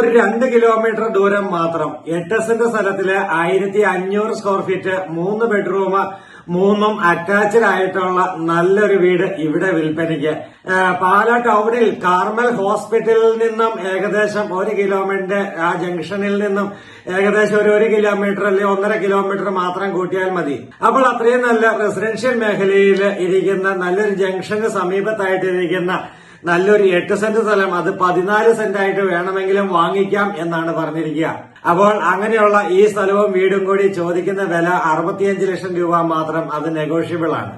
ഒരു രണ്ട് കിലോമീറ്റർ ദൂരം മാത്രം. എട്ട് സെന്റ് സ്ഥലത്തിൽ ആയിരത്തി അഞ്ഞൂറ് സ്ക്വയർ ഫീറ്റ് മൂന്ന് ബെഡ്റൂം മൂന്നും അറ്റാച്ച്ഡ് ആയിട്ടുള്ള നല്ലൊരു വീട് ഇവിടെ വിൽപ്പനയ്ക്ക്. പാലാ ടൗണിൽ കാർമൽ ഹോസ്പിറ്റലിൽ നിന്നും ഏകദേശം ഒരു കിലോമീറ്റർ ആ ജംഗ്ഷനിൽ നിന്നും ഏകദേശം ഒരു ഒരു കിലോമീറ്റർ അല്ലെങ്കിൽ ഒന്നര കിലോമീറ്റർ മാത്രം കൂട്ടിയാൽ മതി. അപ്പോൾ അത്രയും നല്ല റെസിഡൻഷ്യൽ മേഖലയിൽ ഇരിക്കുന്ന നല്ലൊരു ജംഗ്ഷന് സമീപത്തായിട്ടിരിക്കുന്ന നല്ലൊരു എട്ട് സെന്റ് സ്ഥലം അത് പതിനാല് സെന്റ് ആയിട്ട് വേണമെങ്കിലും വാങ്ങിക്കാം എന്നാണ് പറഞ്ഞിരിക്കുക. അപ്പോൾ അങ്ങനെയുള്ള ഈ സ്ഥലവും വീടും കൂടി ചോദിക്കുന്ന വില അറുപത്തിയഞ്ച് ലക്ഷം രൂപ മാത്രം അത് നെഗോഷ്യബിൾ ആണ്.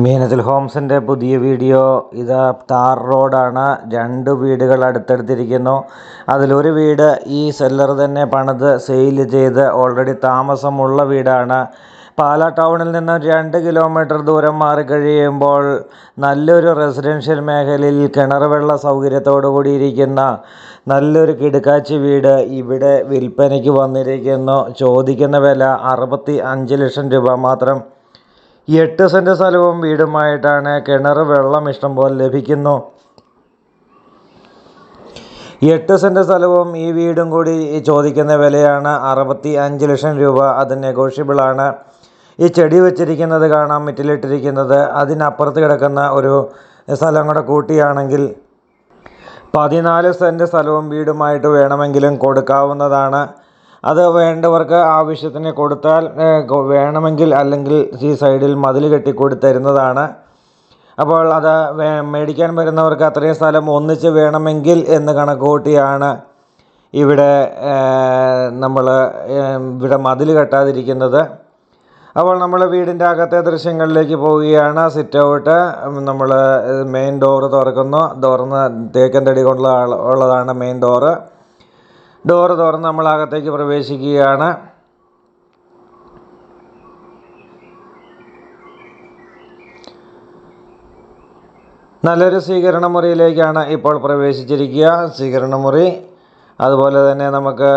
മീനത്തിൽ ഹോംസിന്റെ പുതിയ വീഡിയോ ഇത് താർ റോഡാണ്. രണ്ട് വീടുകൾ അടുത്തടുത്തിരിക്കുന്നു. അതിലൊരു വീട് ഈ സെല്ലർ തന്നെ പണിത് സെയിൽ ചെയ്ത് ഓൾറെഡി താമസമുള്ള വീടാണ്. പാലാ ടൗണിൽ നിന്ന് രണ്ട് കിലോമീറ്റർ ദൂരം മാറി കഴിയുമ്പോൾ നല്ലൊരു റെസിഡൻഷ്യൽ മേഖലയിൽ കിണർ വെള്ള സൗകര്യത്തോടു കൂടിയിരിക്കുന്ന നല്ലൊരു കിടുക്കാച്ചി വീട് ഇവിടെ വിൽപ്പനയ്ക്ക് വന്നിരിക്കുന്നു. ചോദിക്കുന്ന വില അറുപത്തി ലക്ഷം രൂപ മാത്രം. എട്ട് സെന്റ് സ്ഥലവും വീടുമായിട്ടാണ് കിണർ വെള്ളം ഇഷ്ടം പോലെ ലഭിക്കുന്നു. എട്ട് സെന്റ് സ്ഥലവും ഈ വീടും കൂടി ചോദിക്കുന്ന വിലയാണ് അറുപത്തി അഞ്ച് ലക്ഷം രൂപ. അത് നെഗോഷ്യബിളാണ് ഈ ചെടി വെച്ചിരിക്കുന്നത് കാണാം മിറ്റിലിട്ടിരിക്കുന്നത്. അതിനപ്പുറത്ത് കിടക്കുന്ന ഒരു സ്ഥലം കൂടെ കൂട്ടിയാണെങ്കിൽ പതിനാല് സെന്റ് സ്ഥലവും വീടുമായിട്ട് വേണമെങ്കിലും കൊടുക്കാവുന്നതാണ്. അത് വേണ്ടവർക്ക് ആവശ്യത്തിന് കൊടുത്താൽ വേണമെങ്കിൽ അല്ലെങ്കിൽ ഈ സൈഡിൽ മതിൽ കെട്ടി കൊടുത്തരുന്നതാണ് അപ്പോൾ അത് മേടിക്കാൻ വരുന്നവർക്ക് അത്രയും സ്ഥലം ഒന്നിച്ച് വേണമെങ്കിൽ എന്ന് കണക്കുകൂട്ടിയാണ് ഇവിടെ നമ്മൾ ഇവിടെ മതിൽ കെട്ടാതിരിക്കുന്നത്. അപ്പോൾ നമ്മൾ വീടിന്റെ അകത്തെ ദൃശ്യങ്ങളിലേക്ക് പോവുകയാണ്. സിറ്റ് ഔട്ട് നമ്മൾ മെയിൻ ഡോറ് തുറക്കുന്നു. തുറന്ന് തേക്കൻ തടി കൊണ്ടുള്ള ഉള്ളതാണ് മെയിൻ ഡോറ് ഡോറ് തുറന്ന് നമ്മൾ അകത്തേക്ക് പ്രവേശിക്കുകയാണ്. നല്ലൊരു സ്വീകരണ മുറിയിലേക്കാണ് ഇപ്പോൾ പ്രവേശിച്ചിരിക്കുക. സ്വീകരണ മുറി അതുപോലെ തന്നെ നമുക്ക്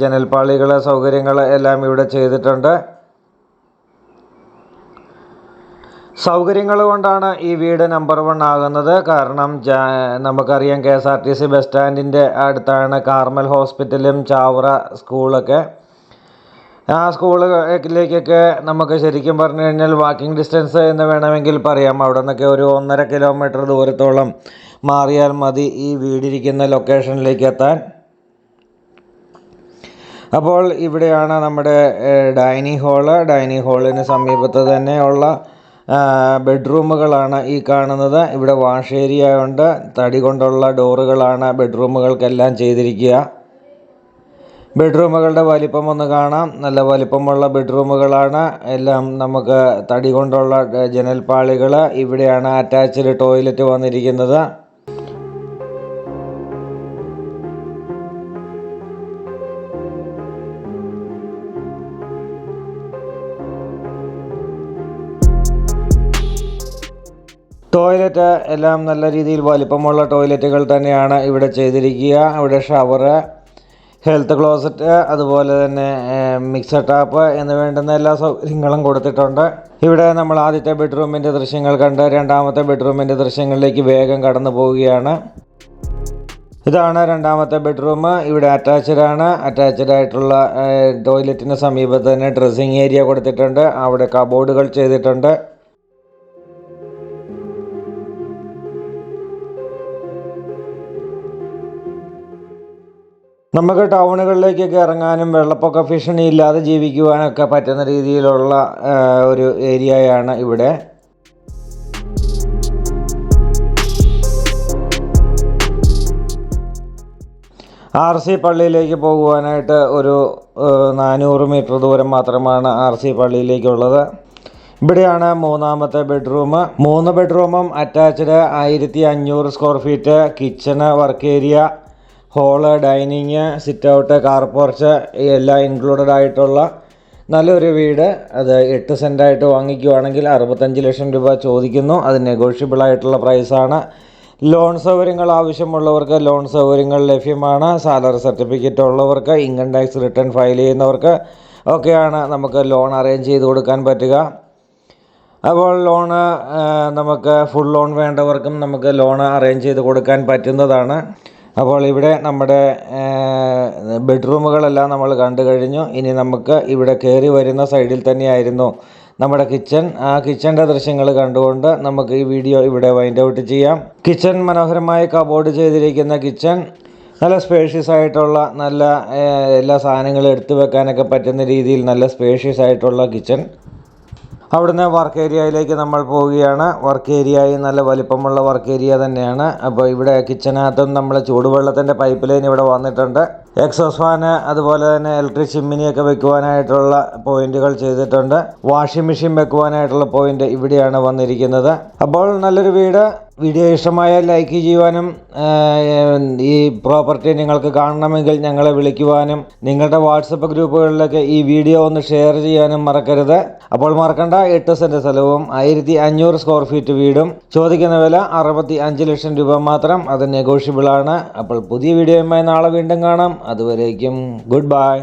ജനൽപ്പാളികൾ സൗകര്യങ്ങൾ എല്ലാം ഇവിടെ ചെയ്തിട്ടുണ്ട്. സൗകര്യങ്ങൾ കൊണ്ടാണ് ഈ വീട് നമ്പർ വൺ ആകുന്നത്. കാരണം നമുക്കറിയാം K S R T C bus സ്റ്റാൻഡിന്റെ അടുത്താണ് കാർമൽ ഹോസ്പിറ്റലും ചാവറ സ്കൂളൊക്കെ. ആ സ്കൂളിലേക്കൊക്കെ നമുക്ക് ശരിക്കും പറഞ്ഞു കഴിഞ്ഞാൽ വാക്കിംഗ് ഡിസ്റ്റൻസ് എന്ന് വേണമെങ്കിൽ പറയാം. അവിടെ നിന്നൊക്കെ ഒരു ഒന്നര കിലോമീറ്റർ ദൂരത്തോളം മാറിയാൽ മതി ഈ വീടിരിക്കുന്ന ലൊക്കേഷനിലേക്ക് എത്താൻ. അപ്പോൾ ഇവിടെയാണ് നമ്മുടെ ഡൈനിങ് ഹാൾ. ഡൈനിങ് ഹാളിന് സമീപത്ത് തന്നെയുള്ള ബെഡ്റൂമുകളാണ് ഈ കാണുന്നത്. ഇവിടെ വാഷ് ഏരിയ ഉണ്ട്. തടി കൊണ്ടുള്ള ഡോറുകളാണ് ബെഡ്റൂമുകൾക്കെല്ലാം ചെയ്തിരിക്കുക. ബെഡ്റൂമുകളുടെ വലിപ്പം ഒന്ന് കാണാം. നല്ല വലിപ്പമുള്ള ബെഡ്റൂമുകളാണ്. എല്ലാം നമുക്ക് തടി കൊണ്ടുള്ള ജനൽ ജനൽപ്പാളികൾ ഇവിടെയാണ് അറ്റാച്ച്ഡ് ടോയ്ലറ്റ് വന്നിരിക്കുന്നത്. ടോയ്ലറ്റ് എല്ലാം നല്ല രീതിയിൽ വലിപ്പമുള്ള ടോയ്ലറ്റുകൾ തന്നെയാണ് ഇവിടെ ചെയ്തിരിക്കുക. ഇവിടെ ഷവറ് ഹെൽത്ത് ക്ലോസറ്റ് അതുപോലെ തന്നെ മിക്സർ ടാപ്പ് എന്ന് വേണ്ടുന്ന എല്ലാ സൗകര്യങ്ങളും കൊടുത്തിട്ടുണ്ട്. ഇവിടെ നമ്മൾ ആദ്യത്തെ ബെഡ്റൂമിന്റെ ദൃശ്യങ്ങൾ കണ്ട് രണ്ടാമത്തെ ബെഡ്റൂമിന്റെ ദൃശ്യങ്ങളിലേക്ക് വേഗം കടന്നു പോവുകയാണ്. ഇതാണ് രണ്ടാമത്തെ ബെഡ്റൂം ഇവിടെ അറ്റാച്ച്ഡ് ആണ്. അറ്റാച്ച്ഡ് ആയിട്ടുള്ള ടോയ്ലറ്റിന് സമീപത്ത് തന്നെ ഡ്രസ്സിങ് ഏരിയ കൊടുത്തിട്ടുണ്ട്. അവിടെ കബോർഡുകൾ ചെയ്തിട്ടുണ്ട്. നമുക്ക് ടൗണുകളിലേക്കൊക്കെ ഇറങ്ങാനും വെള്ളപ്പൊക്ക ഭീഷണി ഇല്ലാതെ ജീവിക്കുവാനൊക്കെ പറ്റുന്ന രീതിയിലുള്ള ഒരു ഏരിയയാണ് ഇവിടെ. ആർ സി പള്ളിയിലേക്ക് പോകുവാനായിട്ട് ഒരു നാനൂറ് മീറ്റർ ദൂരം മാത്രമാണ് ആർ സി പള്ളിയിലേക്കുള്ളത്. ഇവിടെയാണ് മൂന്നാമത്തെ ബെഡ്റൂം. മൂന്ന് ബെഡ്റൂമും അറ്റാച്ച്ഡ് ആയിരത്തി അഞ്ഞൂറ് square feet kitchen work area hall dining sit out car porch എല്ലാം ഇൻക്ലൂഡഡ് ആയിട്ടുള്ള നല്ലൊരു വീട്. അത് എട്ട് സെന്റായിട്ട് വാങ്ങിക്കുവാണെങ്കിൽ അറുപത്തഞ്ച് ലക്ഷം രൂപ ചോദിക്കുന്നു. അത് നെഗോഷ്യബിൾ ആയിട്ടുള്ള പ്രൈസാണ് ലോൺ സൗകര്യങ്ങൾ ആവശ്യമുള്ളവർക്ക് ലോൺ സൗകര്യങ്ങൾ ലഭ്യമാണ്. സാലറി സർട്ടിഫിക്കറ്റ് ഉള്ളവർക്ക് ഇൻകം ടാക്സ് റിട്ടേൺ ഫയൽ ചെയ്യുന്നവർക്ക് ഒക്കെയാണ് നമുക്ക് ലോൺ അറേഞ്ച് ചെയ്ത് കൊടുക്കാൻ പറ്റുക. അപ്പോൾ ലോണ് നമുക്ക് ഫുൾ ലോൺ വേണ്ടവർക്കും നമുക്ക് ലോൺ അറേഞ്ച് ചെയ്ത് കൊടുക്കാൻ പറ്റുന്നതാണ്. അപ്പോൾ ഇവിടെ നമ്മുടെ ബെഡ്റൂമുകളെല്ലാം നമ്മൾ കണ്ടു കഴിഞ്ഞു. ഇനി നമുക്ക് ഇവിടെ കയറി വരുന്ന സൈഡിൽ തന്നെയായിരുന്നു നമ്മുടെ കിച്ചൺ. ആ കിച്ചന്റെ ദൃശ്യങ്ങൾ കണ്ടുകൊണ്ട് നമുക്ക് ഈ വീഡിയോ ഇവിടെ വൈൻഡ് ഔട്ട് ചെയ്യാം. കിച്ചൺ മനോഹരമായി കബോർഡ് ചെയ്തിരിക്കുന്ന കിച്ചൺ. നല്ല സ്പേഷ്യസ് ആയിട്ടുള്ള നല്ല എല്ലാ സാധനങ്ങളും എടുത്തു വെക്കാനൊക്കെ പറ്റുന്ന രീതിയിൽ നല്ല സ്പേഷ്യസ് ആയിട്ടുള്ള കിച്ചൺ. അവിടുന്ന് വർക്ക് ഏരിയയിലേക്ക് നമ്മൾ പോവുകയാണ്. വർക്ക് ഏരിയയിൽ നല്ല വലിപ്പമുള്ള വർക്ക് ഏരിയ തന്നെയാണ്. അപ്പോൾ ഇവിടെ കിച്ചനകത്തും നമ്മൾ ചൂടുവെള്ളത്തിന്റെ പൈപ്പ് ലൈൻ ഇവിടെ വന്നിട്ടുണ്ട്. എക്സോസ് ഫാന് അതുപോലെ തന്നെ ഇലക്ട്രിക് ചിമ്മിനിയൊക്കെ വെക്കുവാനായിട്ടുള്ള പോയിന്റുകൾ ചെയ്തിട്ടുണ്ട്. വാഷിംഗ് മെഷീൻ വെക്കുവാനായിട്ടുള്ള പോയിന്റ് ഇവിടെയാണ് വന്നിരിക്കുന്നത്. അപ്പോൾ നല്ലൊരു വീട്. വീഡിയോ ഇഷ്ടമായ ലൈക്ക് ചെയ്യുവാനും ഈ പ്രോപ്പർട്ടി നിങ്ങൾക്ക് കാണണമെങ്കിൽ ഞങ്ങളെ വിളിക്കുവാനും നിങ്ങളുടെ വാട്സപ്പ് ഗ്രൂപ്പുകളിലൊക്കെ ഈ വീഡിയോ ഒന്ന് ഷെയർ ചെയ്യാനും മറക്കരുത്. അപ്പോൾ മറക്കണ്ട എട്ട് സെന്റ് സ്ഥലവും ആയിരത്തി അഞ്ഞൂറ് സ്ക്വയർ ഫീറ്റ് വീടും. ചോദിക്കുന്ന വില അറുപത്തി അഞ്ച് ലക്ഷം രൂപ മാത്രം അത് നെഗോഷ്യബിളാണ് അപ്പോൾ പുതിയ വീഡിയോയുമായി നാളെ വീണ്ടും കാണാം. അതുവരേക്കും ഗുഡ് ബൈ.